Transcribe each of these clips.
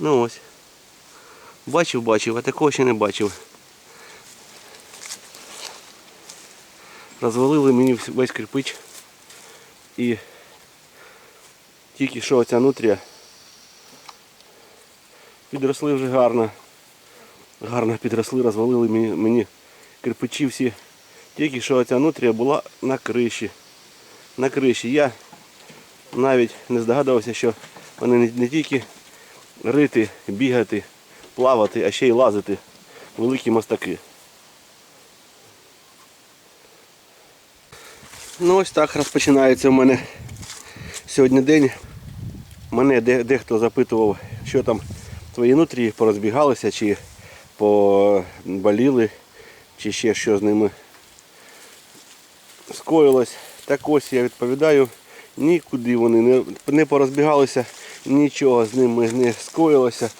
Ну ось. Бачив, бачив, а такого ще не бачив. Розвалили мені весь кирпич. І тільки що оця нутрія підросли вже гарно. Гарно підросли, розвалили мені, мені кирпичі всі. Тільки що оця нутрія була на криші. На криші. Я навіть не здогадувався, що вони не, не тільки рити, бігати, плавати, а ще й лазити. Великі мостаки. Ну ось так розпочинається у мене сьогодні день. Мене дехто запитував, що там твої нутрії порозбігалися, чи поболіли, чи ще що з ними скоїлось. Так ось я відповідаю, нікуди вони не порозбігалися, нічого з ними не скоїлося,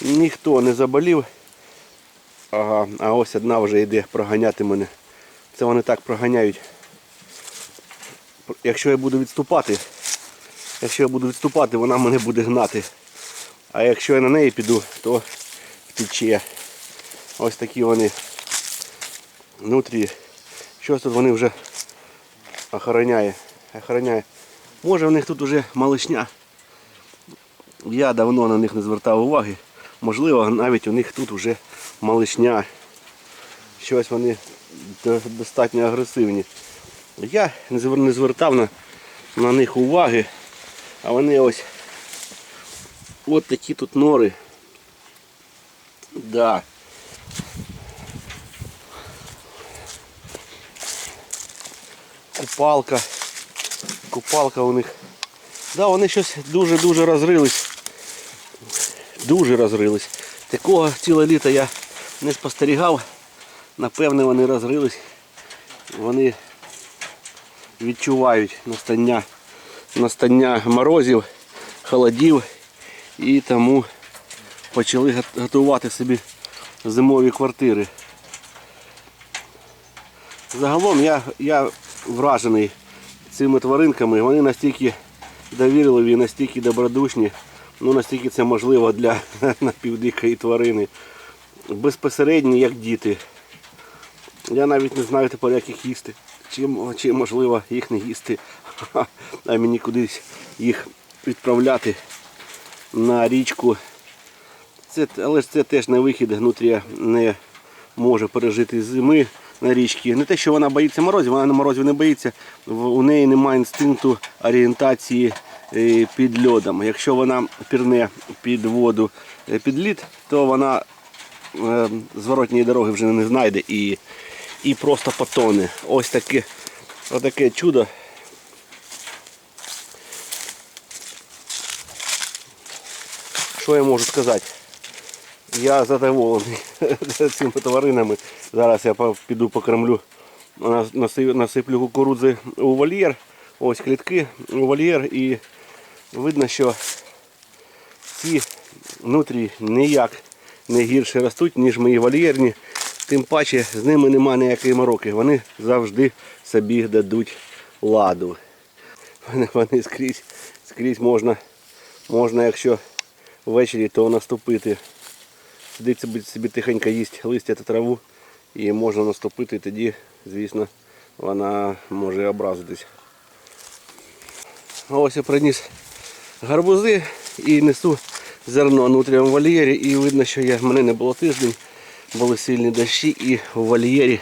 ніхто не заболів. Ага, а ось одна вже йде проганяти мене. Це вони так проганяють. Якщо я буду відступати, якщо я буду відступати, вона мене буде гнати. А якщо я на неї піду, то втече. Ось такі вони внутрі. Щось тут вони вже охороняє. охороняє. Може в них тут вже малишня. Я давно на них не звертав уваги. Можливо, навіть у них тут вже малишня. Щось вони достатньо агресивні. Я не звертав на, на них уваги, а вони ось от такі тут нори. Да. Купалка. Купалка у них. Да, вони щось дуже-дуже розрились. Дуже розрились. Такого ціле літо я не спостерігав. Напевне, вони розрились. Вони відчувають настання, настання морозів, холодів і тому почали готувати собі зимові квартири. Загалом я, я вражений цими тваринками. Вони настільки довірливі, настільки добродушні, ну настільки це можливо для напівдикої тварини. Безпосередні, як діти. Я навіть не знаю тепер, як їх їсти. Чи, чи можливо їх не їсти, а мені кудись їх відправляти на річку. Це, але ж це теж не вихід, нутрія не може пережити зими на річці. Не те, що вона боїться морозів, вона на морозів не боїться, у неї немає інстинкту орієнтації під льодом. Якщо вона пірне під воду, е, під лід, то вона е, зворотньої дороги вже не знайде і, і просто потоне. Ось таке, отаке чудо. Що я можу сказати? Я задоволений цими тваринами. Зараз я піду покормлю, нас- насиплю кукурудзи у вольєр. Ось клітки у вольєр і видно, що ці внутрі ніяк не гірше ростуть, ніж мої вольєрні. Тим паче з ними немає ніякої мороки. Вони завжди собі дадуть ладу. Вони, вони скрізь, скрізь можна, можна, якщо ввечері, то наступити. Сидить собі, собі тихенько їсть листя та траву і можна наступити, тоді, звісно, вона може образитись. Ось я приніс гарбузи і несу зерно внутрі в вольєрі і видно, що я, мене не було тиждень, були сильні дощі і в вольєрі,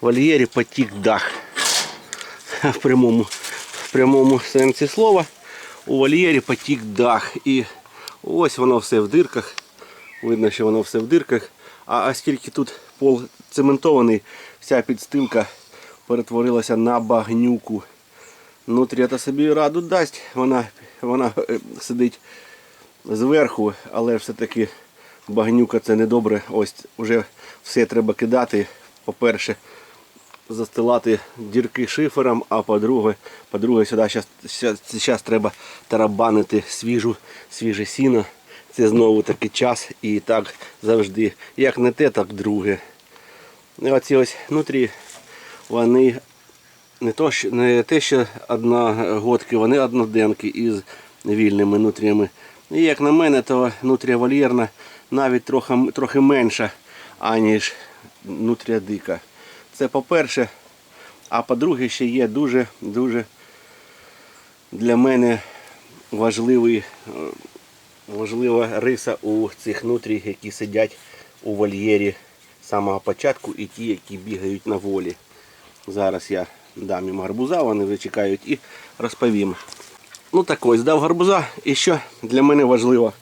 в вольєрі потік дах. В прямому, в прямому сенсі слова у вольєрі потік дах. І ось воно все в дирках. Видно, що воно все в дирках. А оскільки тут пол цементований, вся підстилка перетворилася на багнюку. Нутрія та собі раду дасть, вона, вона е, сидить зверху, але все-таки багнюка це недобре. Ось вже все треба кидати. По-перше, застилати дірки шифером, а по-друге, по-друге, сюди зараз треба тарабанити свіжу, свіже сіно. Це знову таки час і так завжди. Як не те, так друге. Оці ось внутрі вони не, то, не те, що одногодки, вони одноденки із вільними нутріями. І як на мене, то нутрія вольєрна навіть трохи, трохи менша, аніж нутрія дика. Це по-перше. А по-друге, ще є дуже дуже для мене важливий, е, важлива риса у цих нутрій, які сидять у вольєрі з самого початку і ті, які бігають на волі. Зараз я дам їм гарбуза, вони вже чекають і розповім. Ну так ось, дав гарбуза. І що для мене важливо.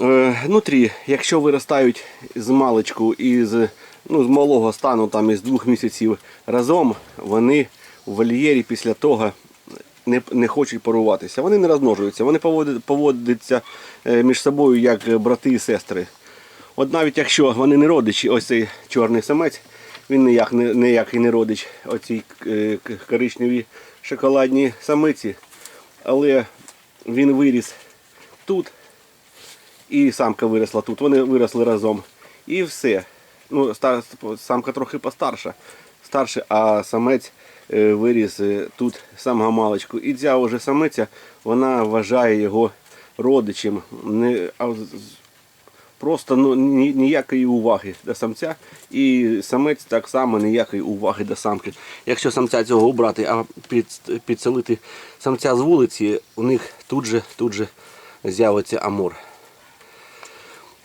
Е, Нутрі, якщо виростають з маличку і з, ну, з малого стану, там із двох місяців разом, вони в вольєрі після того не, не хочуть паруватися. Вони не розмножуються, вони поводяться е, між собою як брати і сестри. От навіть якщо вони не родичі, ось цей чорний самець, він ніяк ніякий не родич оцій е, коричневій шоколадній самиці, але він виріс тут, і самка виросла тут. Вони виросли разом. І все. Ну, самка трохи постарша, старше, а самець е, виріс е, тут самого маличку. І ця вже самиця, вона вважає його родичем. Не, просто ну, ні- ніякої уваги до самця. І самець так само ніякої уваги до самки. Якщо самця цього убрати, а під, підселити самця з вулиці, у них тут же, тут же з'явиться амур.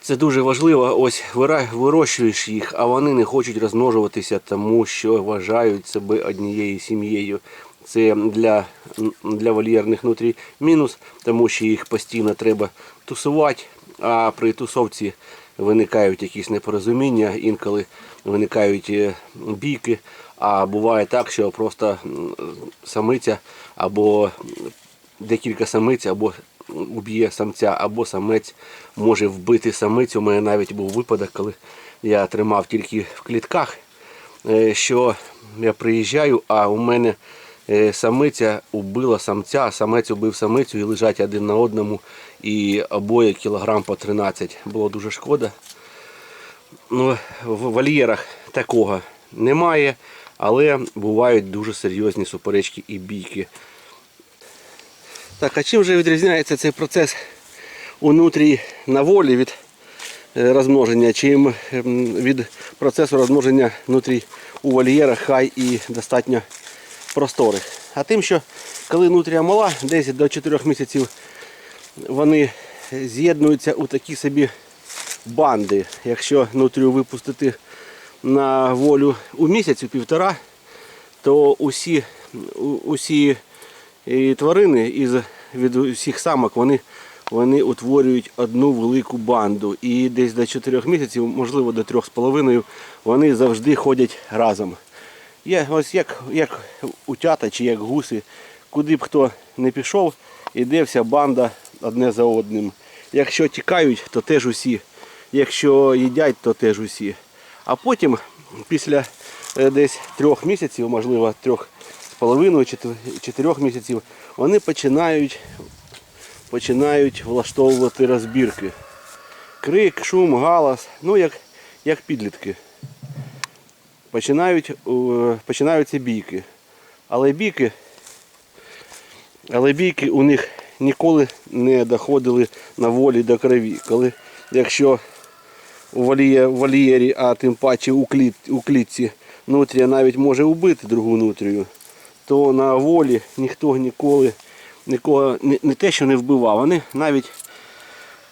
Це дуже важливо. Ось вирощуєш їх, а вони не хочуть розмножуватися, тому що вважають себе однією сім'єю. Це для, для вольєрних нутрій мінус, тому що їх постійно треба тусувати, а при тусовці виникають якісь непорозуміння, інколи виникають е, бійки. А буває так, що просто самиця або декілька самиць або уб'є самця, або самець може вбити самицю. У мене навіть був випадок, коли я тримав тільки в клітках, е, що я приїжджаю, а у мене самиця убила самця, а самець убив самицю і лежать один на одному, і обоє кілограм по 13. Було дуже шкода. Ну, в вольєрах такого немає, але бувають дуже серйозні суперечки і бійки. Так, а чим же відрізняється цей процес у нутрій на волі від е, розмноження, чим ем, від процесу розмноження нутрій у вольєрах хай і достатньо просторих. А тим, що коли нутрія мала, десь до 4 місяців вони з'єднуються у такі собі банди. Якщо нутрію випустити на волю у місяць, у півтора, то усі, усі тварини із від усіх самок вони, вони утворюють одну велику банду. І десь до 4 місяців, можливо до 3,5, вони завжди ходять разом. Є ось як, як утята чи як гуси, куди б хто не пішов, іде вся банда одне за одним. Якщо тікають, то теж усі. Якщо їдять, то теж усі. А потім, після е, десь трьох місяців, можливо, трьох з половиною, чотирьох місяців, вони починають, починають влаштовувати розбірки. Крик, шум, галас, ну як, як підлітки. Починають, е, починаються бійки. Але бійки, але бійки у них ніколи не доходили на волі до крові. Коли, якщо у вольєрі, а тим паче у, кліт, у клітці нутрія навіть може вбити другу нутрію, то на волі ніхто ніколи нікого не, не те, що не вбивав, вони навіть,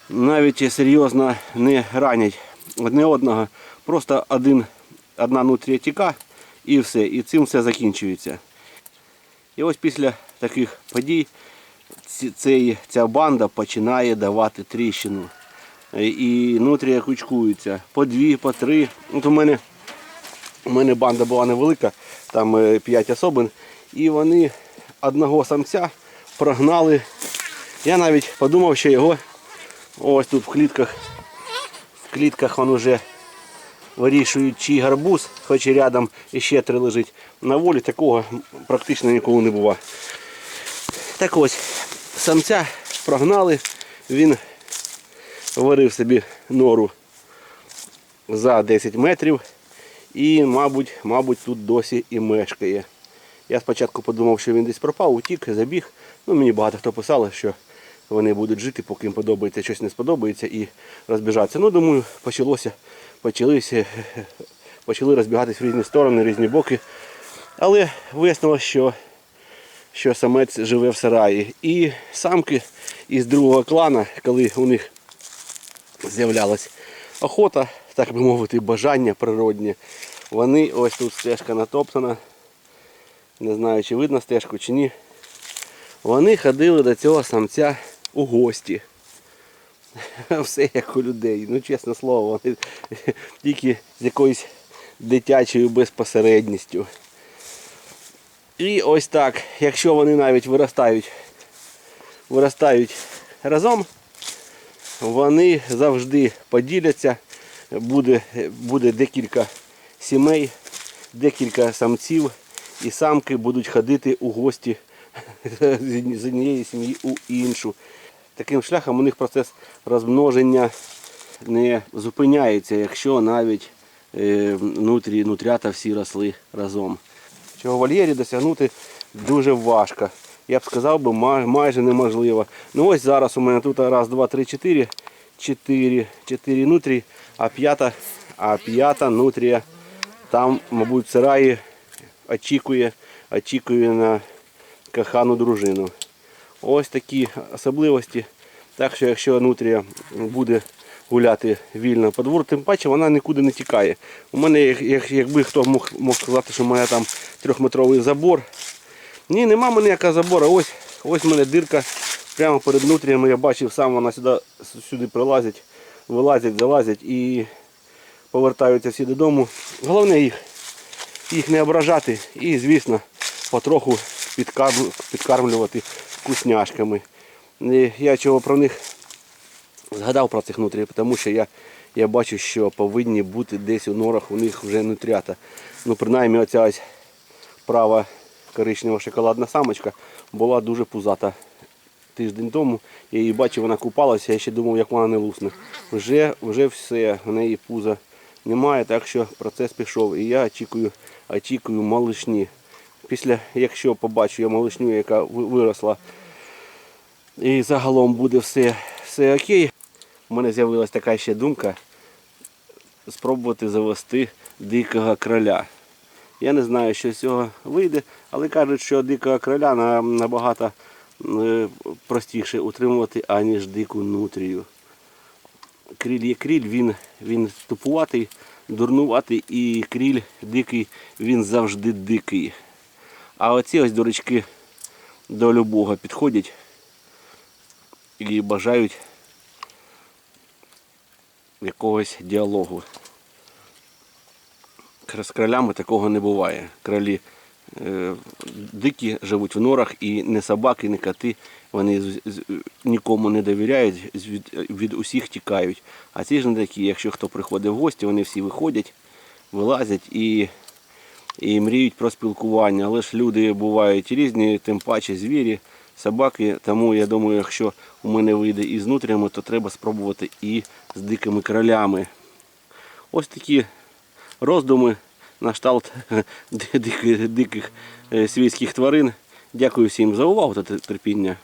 навіть серйозно не ранять одне одного. Просто один, одна нутрія тіка і все. І цим все закінчується. І ось після таких подій цей, ця банда починає давати тріщину. Е, І нутрія кучкується. По дві, по три. От у мене, у мене банда була невелика, там е, п'ять особин. І вони одного самця прогнали. Я навіть подумав, що його ось тут в клітках, в клітках він вже вирішують, чий гарбуз, хоч і рядом іще три лежить. На волі такого практично ніколи не буває. Так ось, самця прогнали, він варив собі нору за 10 метрів і, мабуть, мабуть, тут досі і мешкає. Я спочатку подумав, що він десь пропав, утік, забіг. Ну, мені багато хто писали, що вони будуть жити, поки їм подобається, щось не сподобається і розбіжатися. Ну, думаю, почалося, почалися, почали розбігатись в різні сторони, різні боки. Але вияснилося, що, що самець живе в сараї. І самки із другого клана, коли у них з'являлась охота, так би мовити, бажання природні, вони ось тут стежка натоптана. Не знаю, чи видно стежку, чи ні. Вони ходили до цього самця у гості. Все як у людей. Ну, чесне слово, вони тільки з якоюсь дитячою безпосередністю. І ось так, якщо вони навіть виростають, виростають разом, вони завжди поділяться, буде, буде декілька сімей, декілька самців, і самки будуть ходити у гості з однієї сім'ї у іншу. Таким шляхом у них процес розмноження не зупиняється, якщо навіть е, нутрі, нутрята всі росли разом. Цього в вольєрі досягнути дуже важко. Я б сказав би майже неможливо. Ну ось зараз у мене тут раз, два, три, чотири. Чотири, чотири нутрі, а п'ята, а п'ята нутрія там, мабуть, сараї очікує, очікує на кохану дружину. Ось такі особливості. Так що якщо нутрія буде гуляти вільно по двору, тим паче вона нікуди не тікає. У мене, як- як- якби хто мог, мог сказати, що в мене там трьохметровий забор. Ні, нема мене ніякого забору. Ось, ось в мене дирка прямо перед нутріями. Я бачив сам, вона сюди, сюди прилазить, вилазять, залазять і повертаються всі додому. Головне їх, їх не ображати і, звісно, потроху підкармлювати вкусняшками. І Я чого про них згадав про цих нутрій, тому що я, я бачу, що повинні бути десь у норах у них вже нутрята. Ну, принаймні, оця ось права коричнева шоколадна самочка була дуже пузата. Тиждень тому я її бачив, вона купалася, я ще думав, як вона не лусне. Вже, вже все, в неї пуза немає, так що процес пішов. І я очікую, очікую малишні. Після, якщо побачу я малишню, яка виросла, і загалом буде все, все окей. У мене з'явилася така ще думка спробувати завести дикого кроля. Я не знаю, що з цього вийде, але кажуть, що дикого кроля набагато е, простіше утримувати, аніж дику нутрію. Кріль є кріль, він, він тупуватий, дурнуватий і кріль дикий, він завжди дикий. А оці ось дурачки до любого підходять і бажають якогось діалогу. З кролями такого не буває. Кролі е, дикі живуть в норах і не собаки, не коти. Вони з- з- нікому не довіряють, з- від, від усіх тікають. А ці ж не такі, якщо хто приходить в гості, вони всі виходять, вилазять і, і мріють про спілкування. Але ж люди бувають різні, тим паче звірі, собаки. Тому я думаю, якщо у мене вийде і з нутрями, то треба спробувати і з дикими кролями. Ось такі роздуми на шталт диких, диких е, свійських тварин. Дякую всім за увагу та терпіння.